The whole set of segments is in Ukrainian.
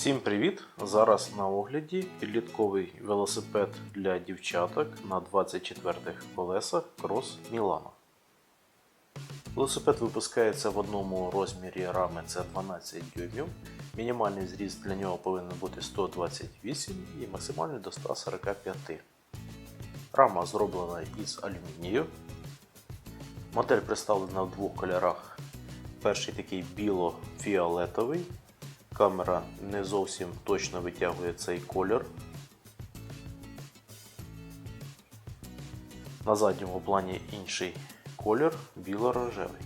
Всім привіт! Зараз на огляді підлітковий велосипед для дівчаток на 24 колесах Cross Milano. Велосипед випускається в одному розмірі рами це 12 дюймів. Мінімальний зріст для нього повинен бути 128 і максимальний до 145. Рама зроблена із алюмінію. Модель представлена в двох кольорах. Перший такий біло-фіолетовий. Камера не зовсім точно витягує цей колір. На задньому плані інший колір біло-рожевий.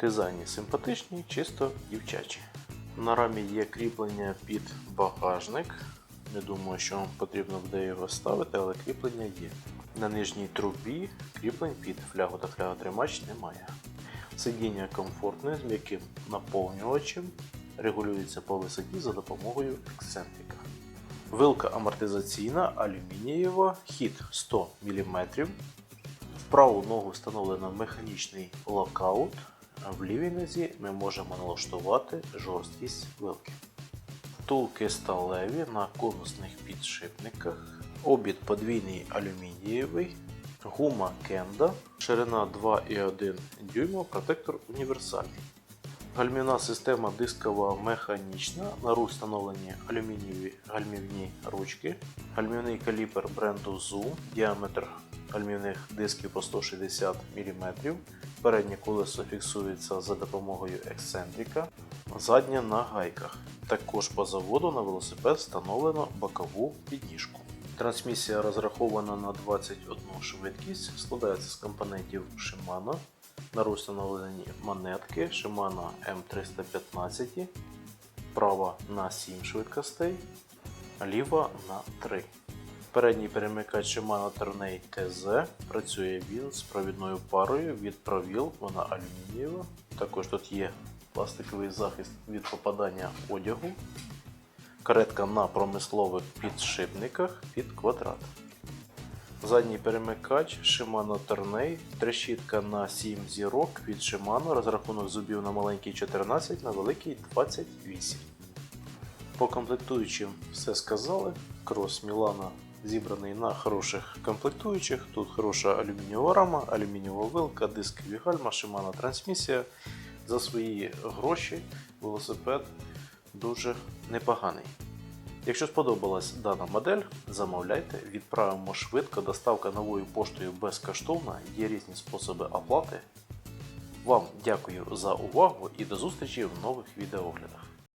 Дизайні симпатичні, чисто дівчачі. На рамі є кріплення під багажник. Не думаю, що вам потрібно буде його ставити, але кріплення є. На нижній трубі кріплень під флягу та фляготримач немає. Сидіння комфортне з м'яким наповнювачем, регулюється по висоті за допомогою ексцентрика. Вилка амортизаційна, алюмінієва, хід 100 мм. В праву ногу встановлено механічний локаут, а в лівій нозі ми можемо налаштувати жорсткість вилки. Втулки сталеві на конусних підшипниках, обід подвійний алюмінієвий, гума Кенда, ширина 2,1 дюйма, протектор універсальний. Гальмівна система дискова механічна, на рух встановлені алюмінієві гальмівні ручки, гальмівний калібр бренду Zoom, діаметр гальмівних дисків по 160 мм, переднє колесо фіксується за допомогою ексцентрика, заднє на гайках. Також по заводу на велосипед встановлено бокову підніжку. Трансмісія розрахована на 21 швидкість, складається з компонентів Shimano. На рух монетки Shimano M315, права на 7 швидкостей, ліва на 3. Передній перемикач Shimano Tourney TZ працює він з провідною парою від провіл, вона алюмінієва. Також тут є пластиковий захист від попадання одягу. Каретка на промислових підшипниках під квадрат. Задній перемикач Shimano Tourney, трещітка на 7 зірок від Shimano, розрахунок зубів на маленький 14, на великий 28. По комплектуючим все сказали. Крос Мілана зібраний на хороших комплектуючих. Тут хороша алюмінієва рама, алюмінієва вилка, дискові гальма, Shimano трансмісія. За свої гроші велосипед дуже непоганий. Якщо сподобалась дана модель, замовляйте, відправимо швидко, доставка новою поштою безкоштовна, є різні способи оплати. Вам дякую за увагу і до зустрічі в нових відеооглядах.